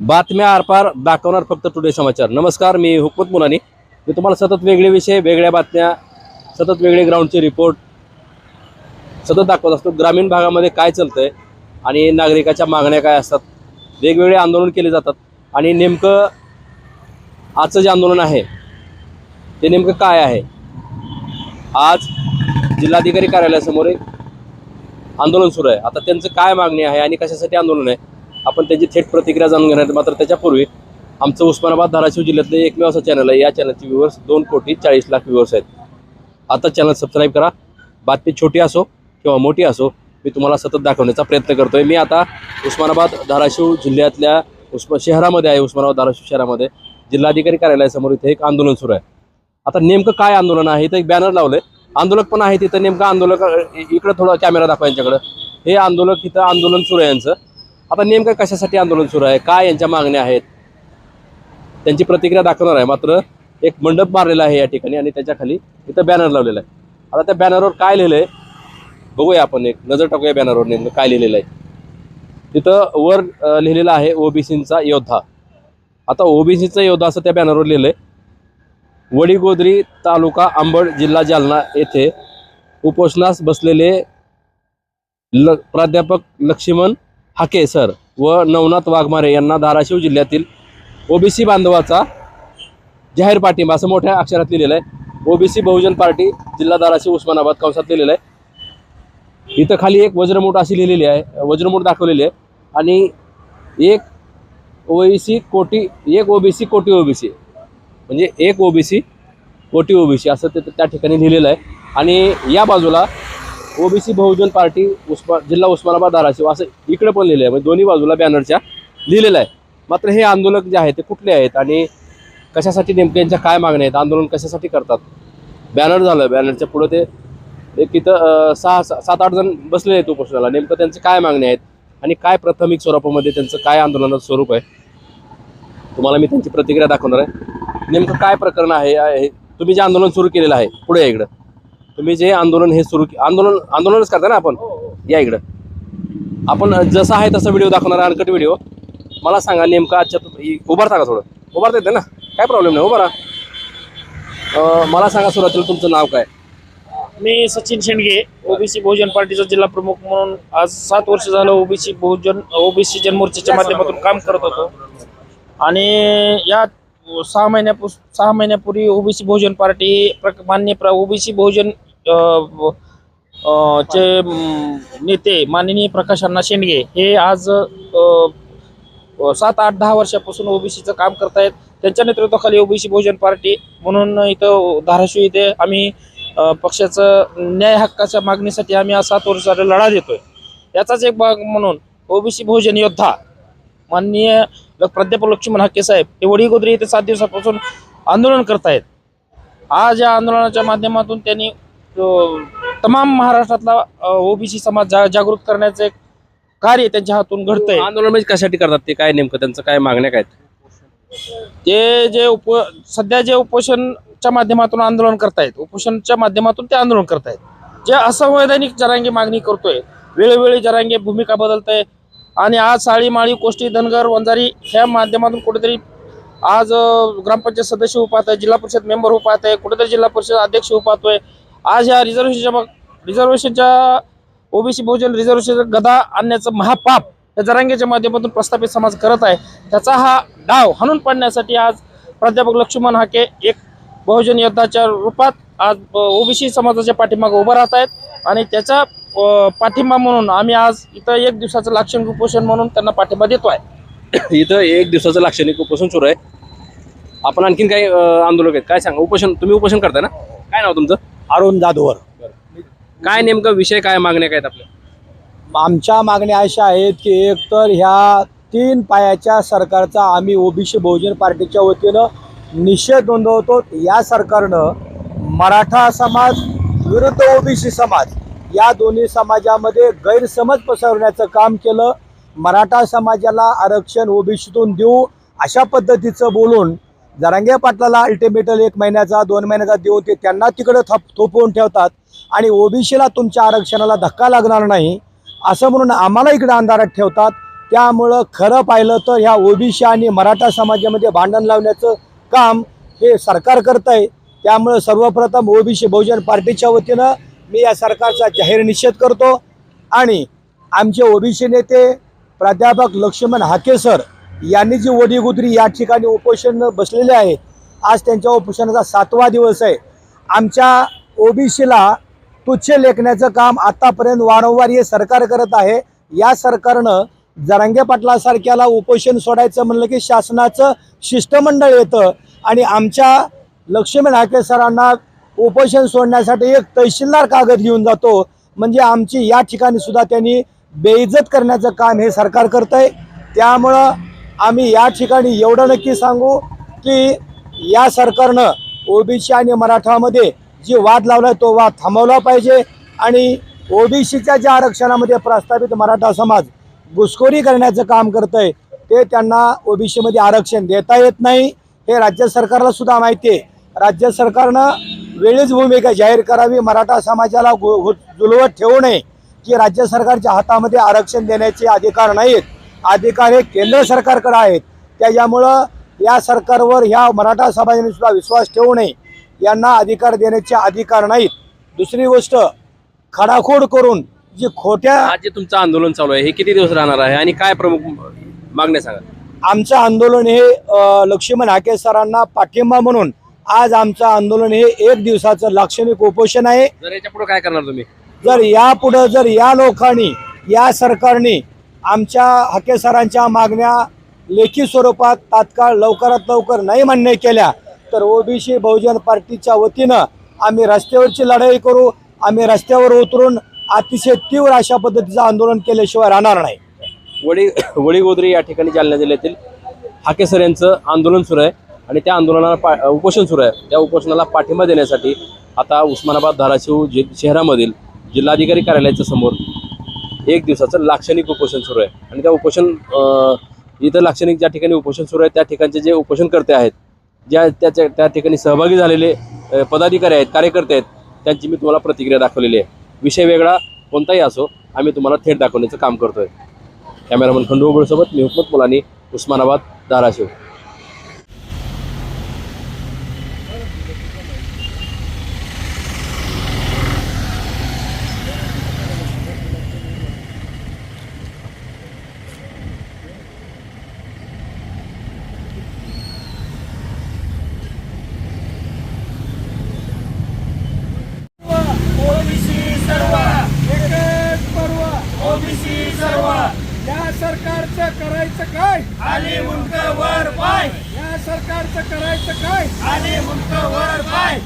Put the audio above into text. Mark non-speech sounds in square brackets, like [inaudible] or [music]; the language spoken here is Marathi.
बातम्या आरपार दाखवणार फक्त टुडे समाचार. नमस्कार मी हुकमत मुलानी मी तुम्हाला सतत वेगळे विषय वेगळ्या बातम्या सतत वेगळे ग्राउंडचे रिपोर्ट सतत दाखवत असतो. ग्रामीण भागामध्ये काय चालतंय आणि नागरिकाच्या मागण्या काय असतात वेगवेगळे आंदोलन केले जातात आणि नेमकं आजचं जे आंदोलन आहे ते नेमकं काय आहे? आज जिल्हाधिकारी कार्यालयासमोर एक आंदोलन सुरू आहे. आता त्यांचं काय मागणी आहे आणि कशासाठी आंदोलन आहे आपण त्याची थेट प्रतिक्रिया जाणून घेणार मात्र त्याच्यापूर्वी आमचं उस्मानाबाद धाराशिव जिल्ह्यातलं एकमेव असं चॅनल आहे. या चॅनलचे व्ह्युअर्स दोन कोटी चाळीस लाख व्ह्युअर्स आहेत. आता चॅनल सबस्क्राईब करा. बातमी छोटी असो किंवा मोठी असो मी तुम्हाला सतत दाखवण्याचा प्रयत्न करतोय. मी आता उस्मानाबाद धाराशिव जिल्ह्यातल्या उस्मा शहरामध्ये आहे उस्मानाबाद धाराशिव शहरामध्ये. जिल्हाधिकारी कार्यालयासमोर इथे एक आंदोलन सुरू आहे. आता नेमकं काय आंदोलन आहे? इथं एक बॅनर लावलंय. आंदोलक पण आहे तिथं नेमकं आंदोलक इकडं थोडा कॅमेरा दाखवा यांच्याकडं. हे आंदोलक इथं आंदोलन सुरू आहे यांचं. आता नेमकं कशासाठी आंदोलन सुरू आहे? काय यांच्या मागण्या आहेत? त्यांची प्रतिक्रिया दाखवणार आहे. मात्र एक मंडप मारलेला आहे या ठिकाणी आणि त्याच्याखाली इथं बॅनर लावलेला आहे. आता त्या बॅनरवर काय लिहिलं आहे बघूया आपण एक. नजर टाकूया बॅनरवर नेमकं काय लिहिलेलं आहे. तिथं वर लिहिलेलं आहे ओबीसींचा योद्धा. आता ओबीसीचा योद्धा असं त्या बॅनरवर लिहिलं आहे वडीगोद्री तालुका आंबड जिल्हा जालना येथे उपोषणास बसलेले ल प्राध्यापक लक्ष्मण हाके सर व नवनाथ वाघमारे यांना धाराशिव जिल्ह्यातील ओबीसी बांधवाचा जाहीर पाठिंबा असं मोठ्या अक्षरात लिहिलेलं आहे. ओबीसी बहुजन पार्टी जिल्हा धाराशिव उस्मानाबाद कंसात लिहिलेलं आहे. इथं खाली एक वज्रमूठ अशी लिहिलेली आहे वज्रमूठ दाखवलेली आहे. आणि एक ओबीसी कोटी एक ओबीसी कोटी ओबीसी म्हणजे एक ओबीसी कोटी ओबीसी असं ते त्या ठिकाणी लिहिलेलं आहे. आणि या बाजूला ओबीसी बहुजन पार्टी उस्मा जिल्हा उस्मानाबाद धाराशिव असं इकडे पण लिहिलं आहे म्हणजे दोन्ही बाजूला बॅनरच्या लिहिलेलं आहे. मात्र हे आंदोलक जे आहेत ते कुठले आहेत आणि कशासाठी नेमके यांच्या काय मागण्या आहेत? आंदोलन कशासाठी करतात? बॅनर झालं बॅनरच्या पुढं ते एक तिथं सहा सात आठ जण बसले आहेत उपोषणाला. नेमकं त्यांचे काय मागण्या आहेत आणि काय प्राथमिक स्वरूपामध्ये त्यांचं काय आंदोलनाचं स्वरूप आहे? तुम्हाला मी त्यांची प्रतिक्रिया दाखवणार आहे. नेमकं काय प्रकरण आहे तुम्ही जे आंदोलन सुरू केलेलं आहे पुढे इकडं. तुम्ही जे आंदोलन हे सुरू आंदोलन आंदोलनच करता ना आपण? या इकडं. आपण जसं आहे तसं व्हिडिओ दाखवणार अनकट व्हिडिओ मला सांगा नेमका आजच्या उभारता का थोडं? उभारता येते ना? काय प्रॉब्लेम नाही उभारा अं, मला सांगा सुरुवातीला तुमचं नाव काय? मी सचिन शेंडगे ओबीसी बहुजन पार्टीचा जिल्हा प्रमुख म्हणून आज सात वर्ष झालं ओबीसी बहुजन ओबीसी जनमोर्चाच्या माध्यमातून काम करत होतो. आणि या सहा महिन्यापूर्वी सहा महिन्यापूर्वी ओबीसी बहुजन पार्टी ही प्र- मान्य प्र ओबीसी बहुजन चे नेते माननीय प्रकाश अण्णा शेंडगे हे आज सात आठ दहा वर्षापासून ओबीसीचं काम करतायत. त्यांच्या नेतृत्वाखाली ओबीसी बहुजन पार्टी म्हणून इथं धाराशिव इथे आम्ही पक्षाचं न्याय हक्काच्या मागणीसाठी आम्ही आज सात वर्षाला लढा देतोय. याचाच एक भाग म्हणून ओबीसी बहुजन योद्धा माननीय प्राध्यापक लक्ष्मण हाके साहेब हे वडीगोद्री इथे सात दिवसापासून आंदोलन करतायत. आज या आंदोलनाच्या माध्यमातून त्यांनी तमाम महाराष्ट्रातला ओबीसी समाज जा जागृत करण्याचं एक कार्य त्यांच्या हातून घडतंय. आंदोलन म्हणजे कशासाठी करतात ते? काय नेमकं? त्यांचं काय मागण्या काय? ते जे उप सध्या जे उपोषणच्या माध्यमातून आंदोलन करतायत उपोषणच्या माध्यमातून ते आंदोलन करतायत. जे असंवैधानिक जरांगी मागणी करतोय वेळोवेळी जरांगे भूमिका बदलतंय आणि आज साळी माळी कोष्टी धनगर वंजारी ह्या माध्यमातून कुठेतरी आज ग्रामपंचायत सदस्य उभा आहे जिल्हा परिषद मेंबर उभा आहे कुठेतरी जिल्हा परिषद अध्यक्ष उभा आहे आज या रिझर्वेशनच्या रिझर्वेशनच्या ओबीसी बहुजन रिझर्वेशन गदा आणण्याचं महापाप या जरांगेच्या माध्यमातून प्रस्थापित समाज करत आहे. त्याचा हा डाव हाणून पाडण्यासाठी आज प्राध्यापक लक्ष्मण हाके एक बहुजन योद्धाच्या रूपात आज ओबीसी समाजाच्या पाठिंबाग उभं राहत आहेत आणि त्याचा पाठिंबा म्हणून आम्ही आज इथं एक दिवसाचं लाक्षणिक उपोषण म्हणून त्यांना पाठिंबा देतो आहे [coughs] इथं एक दिवसाचं लाक्षणिक उपोषण सुरू आहे. आपण आणखीन काही आंदोलक आहेत काय सांगा? उपोषण तुम्ही उपोषण करताय ना? काय नाव तुमचं? अरुण जाधवर काय नेमकं विषय काय मागण्या काय आहेत आपल्या? आमच्या मागण्या अशा आहेत की एक तर ह्या तीन पायाच्या सरकारचा आम्ही ओबीसी बहुजन पार्टीच्या वतीनं निषेध नोंदवतो. या सरकारनं मराठा समाज विरुद्ध ओबीसी समाज या दोन्ही समाजामध्ये गैरसमज पसरवण्याचं काम केलं. मराठा समाजाला आरक्षण ओबीसीतून देऊ अशा पद्धतीचं बोलून जरांगे पाटलाला अल्टिमेटल एक महिन्याचा दोन महिन्याचा देऊन ते त्यांना तिकडं थप थोपवून ठेवतात. आणि ओबीसीला तुमच्या आरक्षणाला धक्का लागणार नाही असं म्हणून आम्हाला इकडे अंधारात ठेवतात. त्यामुळं खरं पाहिलं तर ह्या ओबीसी आणि मराठा समाजामध्ये भांडण लावण्याचं काम हे सरकार करत आहे त्यामुळं सर्वप्रथम ओबीसी बहुजन पार्टीच्या वतीनं मी या सरकारचा जाहीर निषेध करतो. आणि आमचे ओबीसी नेते प्राध्यापक लक्ष्मण हाके सर यांनी जी वडीगुद्री या ठिकाणी उपोषण बसलेले आहे आज त्यांच्या उपोषणाचा सातवा दिवस आहे. आमच्या ओबीसीला तुच्छ लेखण्याचं काम आतापर्यंत वारंवार हे सरकार करत आहे. या सरकारनं जरांगे पाटलासारख्याला उपोषण सोडायचं म्हणलं की शासनाचं शिष्टमंडळ येतं आणि आमच्या लक्ष्मण हाके सरांना उपोषण सोडण्यासाठी एक तहसीलदार कागद घेऊन जातो. म्हणजे आमची या ठिकाणी सुद्धा त्यांनी बेइज्जत करण्याचं काम हे सरकार करत आहे त्यामुळं आम्ही या ठिकाणी एवढं नक्की सांगू की या सरकारनं ओबीसी आणि मराठामध्ये जी वाद लावला तो वाद थांबवला पाहिजे आणि ओबीसीच्या ज्या आरक्षणामध्ये प्रस्तावित मराठा समाज घुसखोरी करण्याचं काम करत आहे ते त्यांना ओबीसीमध्ये आरक्षण देता येत नाही. हे राज्य सरकारला सुद्धा माहिती आहे. राज्य सरकारनं वेळीच भूमिका जाहीर करावी मराठा समाजाला गु- जुलवत ठेवू नये की राज्य सरकारच्या हातामध्ये आरक्षण देण्याचे अधिकार नाहीत. अधिकार हे केंद्र सरकारकडे आहेत. त्याच्यामुळं या सरकारवर ह्या मराठा समाजाने सुद्धा विश्वास ठेवू नये. यांना अधिकार देण्याचे अधिकार नाहीत. दुसरी गोष्ट खडाखोड करून जी खोट्या आज जे तुमचं आंदोलन चालू आहे हे किती दिवस राहणार आहे आणि काय प्रमुख मागण्या सांगा आमचं आंदोलन हे अ, लक्ष्मण हाके सरांना पाठिंबा म्हणून आज आमचं आंदोलन हे एक दिवसाचं लाक्षणिक उपोषण आहे. जर याच्यापुढे काय करणार तुम्ही? जर यापुढं जर या लोकांनी या सरकारने आमच्या हाके सरांच्या मागण्या लेखी स्वरूपात तात्काळ लवकरात लवकर नाही मान्य केल्या तर ओबीसी बहुजन पार्टीच्या वतीनं आम्ही रस्त्यावरची लढाई करू आम्ही रस्त्यावर उतरून अतिशय तीव्र अशा पद्धतीचं आंदोलन केल्याशिवाय राहणार नाही. वडी वडीगोदरी या ठिकाणी जालना जिल्ह्यातील हाकेसर यांचं आंदोलन सुरू आहे आणि त्या आंदोलनाला पा उपोषण सुरू आहे. त्या उपोषणाला पाठिंबा देण्यासाठी आता उस्मानाबाद धाराशिव जि शहरामधील जिल्हाधिकारी कार्यालयाच्या समोर एक दिवसाचं लाक्षणिक उपोषण सुरू आहे. आणि त्या उपोषण इतर इथं लाक्षणिक ज्या ठिकाणी उपोषण सुरू आहे त्या ठिकाणचे जे उपोषणकर्ते आहेत ज्या त्याच्या त्या ठिकाणी सहभागी झालेले पदाधिकारी आहेत कार्यकर्ते आहेत त्यांची मी तुम्हाला प्रतिक्रिया दाखवलेली आहे. विषय वेगळा कोणताही असो आम्ही तुम्हाला थेट दाखवण्याचं काम करतोय. कॅमेरामन खंडू ओबळसोबत मी हुकमत मुलानी उस्मानाबाद धाराशिव. सरकारचं करायचं काय? आणि मुंडक वर पाय. या सरकारचं करायचं काय? आणि मुंडक वर पाय.